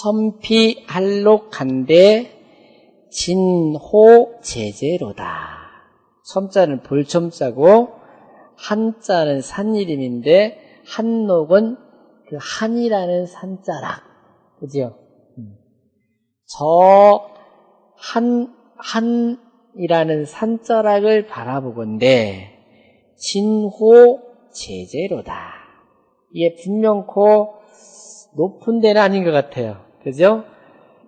천피 할록한데 진호 제제로다. 첨자는 볼첨자고 한자는 산 이름인데 한록은 그 한이라는 산자락. 그죠? 저 한, 한이라는 산자락을 바라보건대 진호 제제로다. 이게 분명코 높은 데는 아닌 것 같아요. 그죠?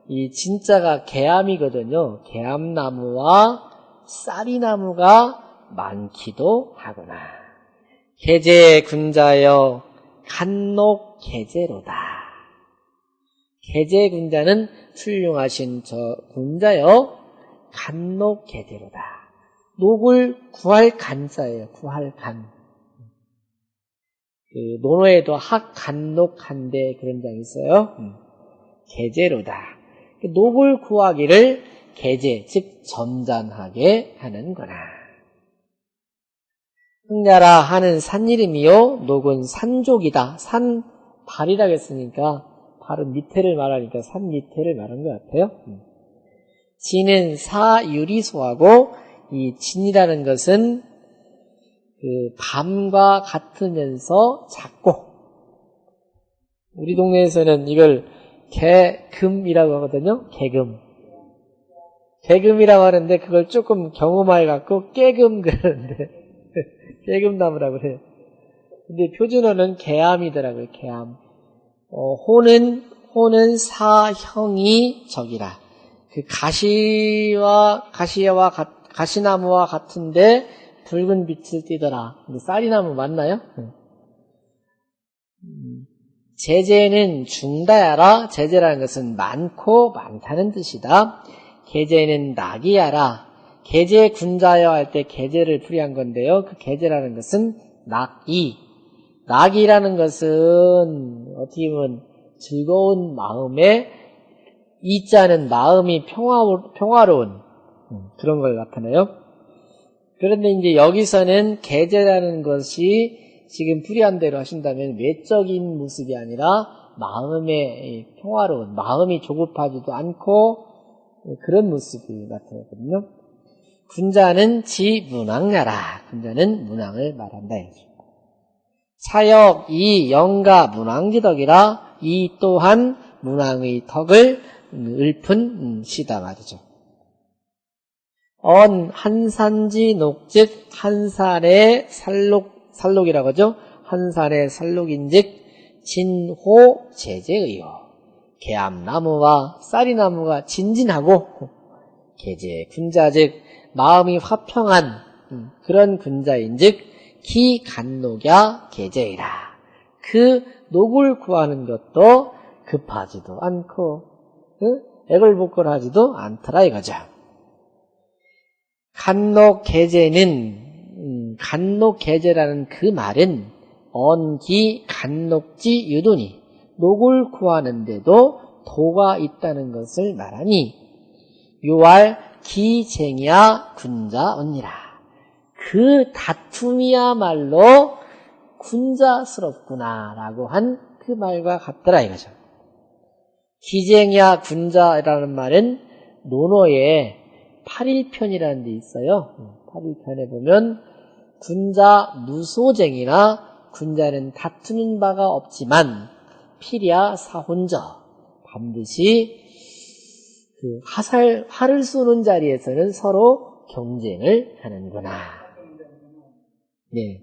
이 진짜가 개암이거든요. 개암나무와 쌀이나무가 많기도 하구나. 개제 군자여 간록 개제로다. 개제 군자는 훌륭하신 저 군자여 간록 개제로다. 녹을 구할 간자예요. 구할 간. 그 논어에도 학간록한데 그런 장이 있어요. 음. 계제로다. 그 녹을 구하기를 계제, 즉 점잖하게 하는 거라. 흥냐라 하는 산 이름이요. 녹은 산족이다. 산 발이라고 했으니까 발은 밑에를 말하니까 산 밑에를 말한 것 같아요. 음. 진은 사유리소하고 이 진이라는 것은 그 밤과 같으면서 작고 우리 동네에서는 이걸 개금이라고 하거든요. 개금. 개금이라고 하는데 그걸 조금 경험해 갖고 깨금 그러는데 깨금나무라고 그래요. 근데 표준어는 개암이더라고요. 개암. 어, 호는 호는 사형이 적이라. 그 가시와 가시와 가시나무와 같은데 붉은 빛을 띠더라. 쌀이나무 맞나요? 음, 제재는 중다야라. 제재라는 것은 많고 많다는 뜻이다. 계제는 낙이야라. 계제 군자여 할 때 계제를 풀이한 건데요. 그 계제라는 것은 낙이. 낙이라는 것은 어떻게 보면 즐거운 마음에 이자는 마음이 평화, 평화로운 그런 걸 나타내요. 그런데 이제 여기서는 계제라는 것이 지금 풀이한 대로 하신다면 외적인 모습이 아니라 마음의 평화로운, 마음이 조급하지도 않고 그런 모습이 나타나거든요. 군자는 지 문왕나라. 군자는 문왕을 말한다. 사역 이 영가 문왕지덕이라 이 또한 문왕의 덕을 읊은 시다 말이죠. 언 한산지 녹즉 한산의 살록 살록이라고 하죠. 한산의 살록인즉 진호 제제의요. 개암나무와 쌀이나무가 진진하고 계제 군자즉 마음이 화평한 그런 군자인즉 기간녹야 계제이라. 그 녹을 구하는 것도 급하지도 않고 애걸복걸하지도 않더라 이거죠. 간녹 계제는 음, 간녹계제라는 그 말은 언기 간녹지 유도니 녹을 구하는데도 도가 있다는 것을 말하니 유알 기쟁이야 군자 언니라 그 다툼이야말로 군자스럽구나라고 한 그 말과 같더라 이거죠. 기쟁이야 군자라는 말은 논어에 8일편이라는 데 있어요. 8일편에 보면 군자 무소쟁이나 군자는 다투는 바가 없지만 필야 사혼저 반드시 그 화살 활을 쏘는 자리에서는 서로 경쟁을 하는구나. 네.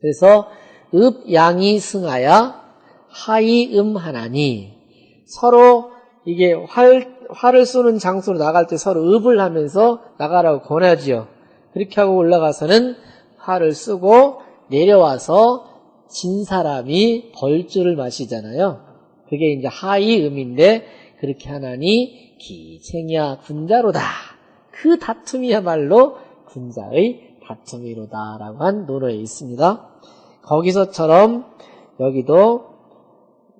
그래서 읍 양이 승하야 하이 음 하나니 서로 이게 활 활을 쏘는 장소로 나갈 때 서로 읍을 하면서 나가라고 권하지요. 그렇게 하고 올라가서는 활을 쏘고 내려와서 진 사람이 벌주를 마시잖아요. 그게 이제 하이 음인데 그렇게 하나니 기생야 군자로다. 그 다툼이야말로 군자의 다툼이로다라고 한 논어에 있습니다. 거기서처럼 여기도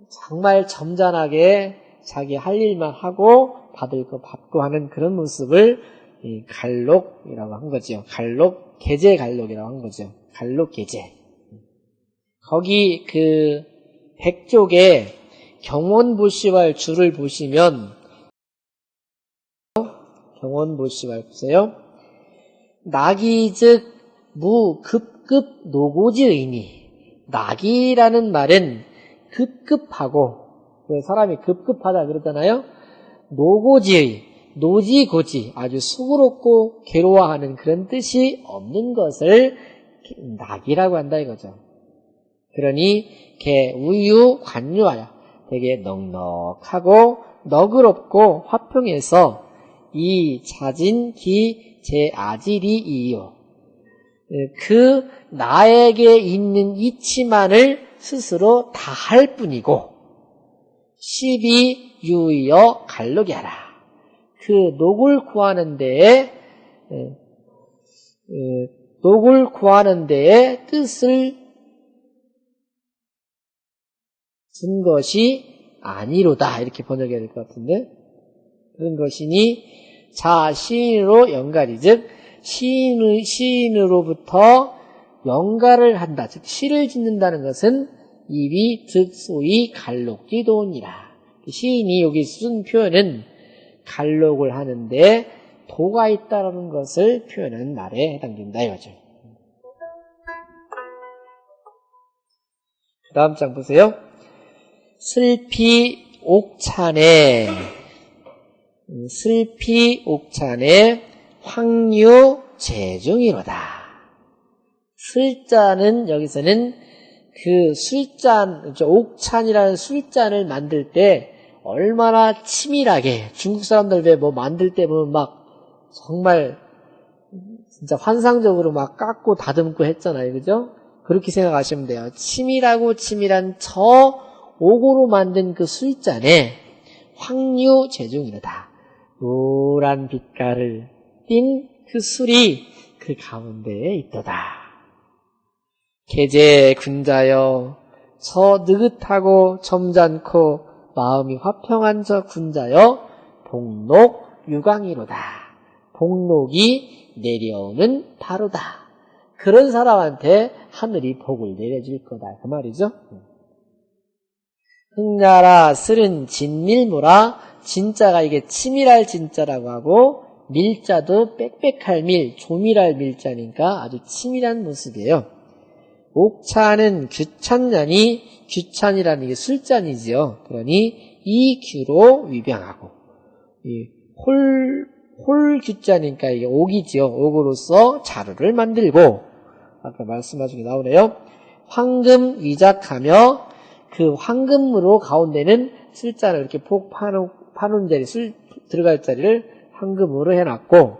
정말 점잖하게 자기 할 일만 하고 받을 거 받고 하는 그런 모습을 갈록이라고 한 거죠. 갈록, 계제 갈록이라고 한 거죠. 갈록 계제. 거기 그 백족에 경원보시왈 줄을 보시면 경원보시왈 보세요. 낙이즉 무급급 노고지의니 낙이라는 말은 급급하고 그 사람이 급급하다 그러잖아요. 노고지의 노지고지 아주 수고롭고 괴로워하는 그런 뜻이 없는 것을 낙이라고 한다 이거죠. 그러니 개 우유 관유하여 되게 넉넉하고 너그럽고 화평해서 이 자진 기 제아질이 이요. 그 나에게 있는 이치만을 스스로 다 할 뿐이고 십이 유이여 갈르게 하라. 그 녹을 구하는 데에 녹을 구하는 데에 뜻을 쓴 것이 아니로다. 이렇게 번역해야 될 것 같은데. 그런 것이니 자 시인으로 연갈이 즉 시인, 시인으로부터 연가를 한다. 즉 시를 짓는다는 것은 입이 즉 소위 갈록지도니라. 시인이 여기 쓴 표현은 갈록을 하는데 도가 있다는 것을 표현한 말에 해당된다 이거죠. 다음 장 보세요. 슬피 옥찬에 슬피 옥찬에 황유 재중이로다. 술잔은 여기서는 그 술잔, 옥찬이라는 술잔을 만들 때 얼마나 치밀하게 중국 사람들 왜 뭐 만들 때 보면 막 정말 진짜 환상적으로 막 깎고 다듬고 했잖아요. 그죠? 그렇게 생각하시면 돼요. 치밀하고 치밀한 저 옥으로 만든 그 술잔에 황유 재중이로다. 노란 빛깔을 띤 그 술이 그 가운데에 있도다. 계제 군자여 저 느긋하고 점잖고 마음이 화평한 저 군자여 복록 유광이로다. 복록이 내려오는 바로다. 그런 사람한테 하늘이 복을 내려줄 거다. 그 말이죠. 흥나라 쓸은 진밀모라 진짜가 이게 치밀할 진짜라고 하고 밀자도 빽빽할 밀, 조밀할 밀자니까 아주 치밀한 모습이에요. 옥차는 규찬년이 규찬이라는 게 술잔이지요. 그러니 이 규로 위병하고 홀, 홀 규자니까 이게 옥이지요. 옥으로서 자루를 만들고 아까 말씀하신 게 나오네요. 황금 위작하며 그 황금으로 가운데는 술잔을 이렇게 폭 파놓은, 파놓은 자리, 술 들어갈 자리를 황금으로 해놨고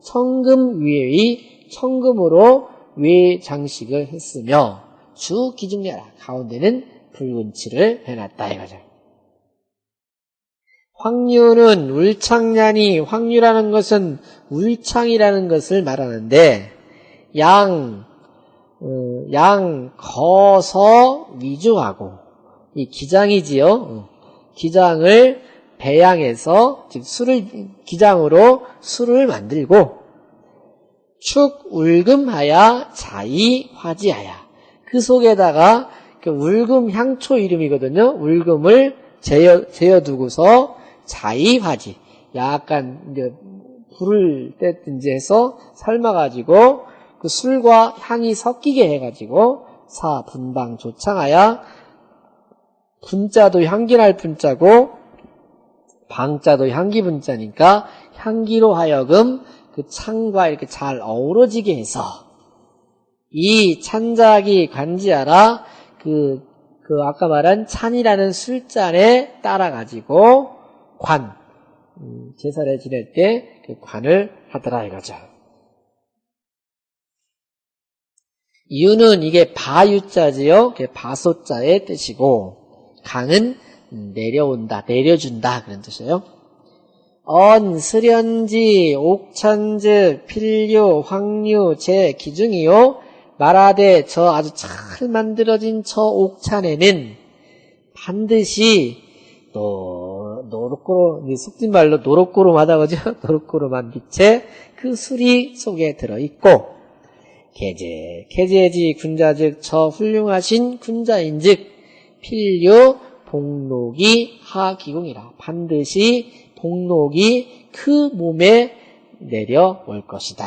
청금 위의 청금으로 외 장식을 했으며 주 기중려라 가운데는 붉은 칠을 해놨다 이거죠. 황유는 울창년이 황유라는 것은 울창이라는 것을 말하는데 양, 어, 양 거서 위주하고 이 기장이지요. 어, 기장을 배양해서 즉 술을 기장으로 술을 만들고 축 울금하야 자이 화지하야 그 속에다가 그 울금 향초 이름이거든요. 울금을 재어, 재어두고서 자이 화지 약간 이제 불을 뗐든지 해서 삶아가지고 그 술과 향이 섞이게 해가지고 사 분방 조창하야 분자도 향기날 분자고 방자도 향기 분자니까 향기로 하여금 그 창과 이렇게 잘 어우러지게 해서 이 찬자기 관지하라 그, 그 아까 말한 찬이라는 술잔에 따라가지고 관 음, 제사를 지낼 때 그 관을 하더라 이거죠. 이유는 이게 바유자지요. 바소자의 뜻이고 강은 내려온다, 내려준다 그런 뜻이에요. 언, 스련지, 옥천즈, 필류, 황류, 제, 기중이요. 말하되 저 아주 잘 만들어진 저 옥찬에는 반드시 노, 노릇고로, 속진 말로 노릇고름하다 그죠? 노릇고름한 빛에 그 술이 속에 들어있고, 계제, 계제지 군자 즉 저 훌륭하신 군자인 즉 필류, 복록이 하기궁이라. 반드시 복록이 그 몸에 내려올 것이다.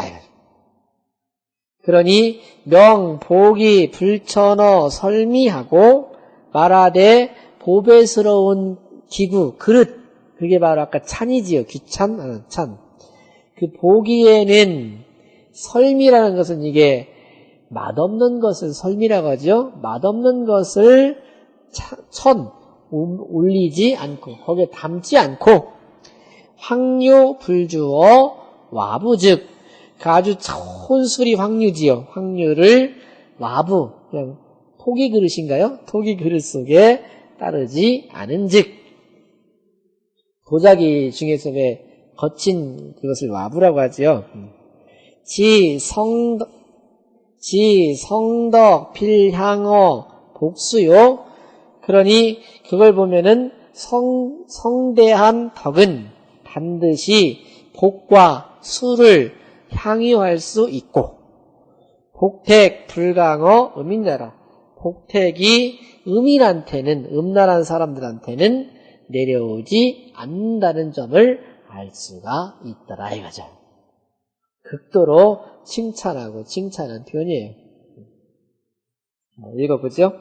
그러니 명, 복이, 불천어, 설미하고 말하되 보배스러운 기구, 그릇, 그게 바로 아까 찬이지요. 귀찬, 아, 찬. 그 보기에는 설미라는 것은 이게 맛없는 것을 설미라고 하죠. 맛없는 것을 천, 올리지 않고, 거기에 담지 않고, 황유 불주어 와부즉, 그 아주 혼술이 황유지요. 황유를 와부, 그냥 토기 그릇인가요? 토기 그릇 속에 따르지 않은 즉, 도자기 중에서 왜 거친 그것을 와부라고 하지요. 지 성덕, 지 성덕 필향어 복수요. 그러니 그걸 보면은 성, 성대한 덕은 반드시 복과 수를 향유할 수 있고 복택 불강어 음인자라 복택이 음인한테는 음란한 사람들한테는 내려오지 않는다는 점을 알 수가 있더라 이거죠. 극도로 칭찬하고 칭찬한 표현이에요. 읽어보죠.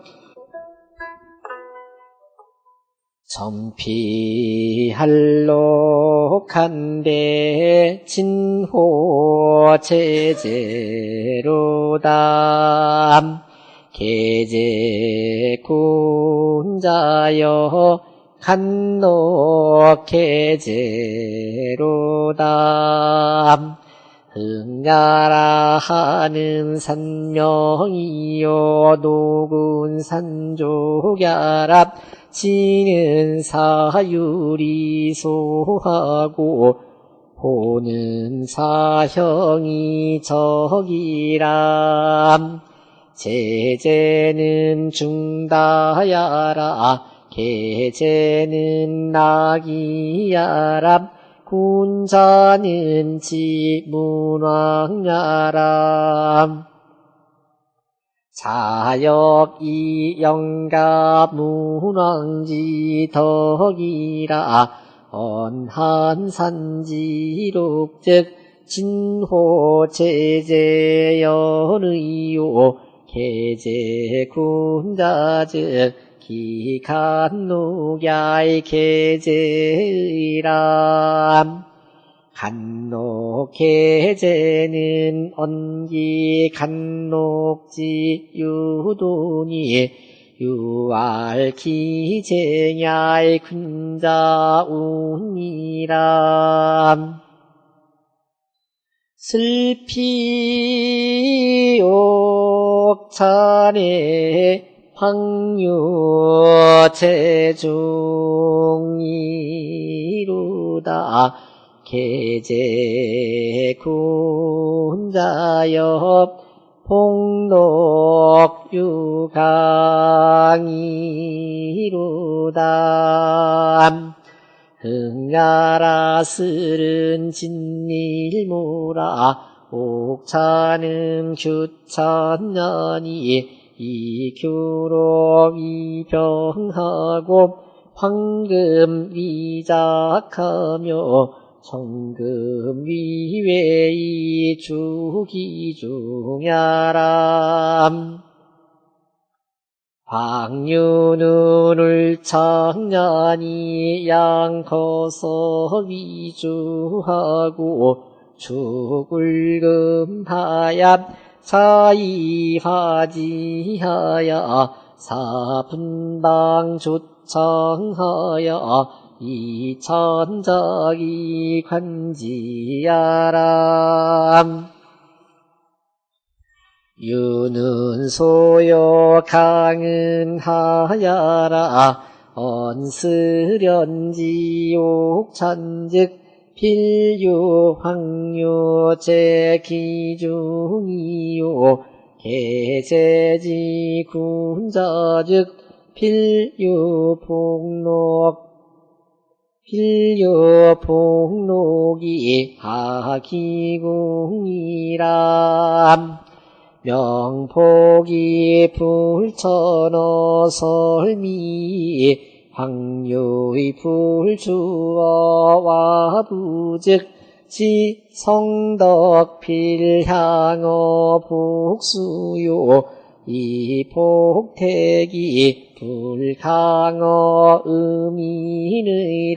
점피할 록한데 진호 제제로담 계제 군자여 간노계제로담 흥가라 하는 산명이요 노군 산조갸랍 지는 사유리 소하고 보는 사형이 적이람. 제제는 중다야라. 계제는 낙이야람. 군자는 지문왕야람 자역 이영가 문왕지 덕이라. 언한산지록 즉 진호 제제연의요. 계제군자 즉 기간노야의 계제의람 간녹계제는 언기 간녹지 유도니 유알기제냐의 군자운이람 슬피 옥찬에 황유 제중이루다 계제 군자엽 폭록 유강이루다. 흥야라 스른 진일무라. 옥차는 규천년이 이규로 이병하고 황금 위작하며 성금 위외이 주기중야람. 방유눈을 청년이 양커서 위주하고 죽을금하야 사이하지하야 사분당 조청하야 이천자기 관지야람. 유는 소요 강은 하야라. 언스련지 옥찬즉 필유 황유 제 기중이요. 계제지 군자즉 필유 복록 필유 복록이 하기궁이람 명복이 불천어 설미 황유의 불주어와 부즉 지 성덕 필향어 복수요. 이 복택이 불강어 음인의람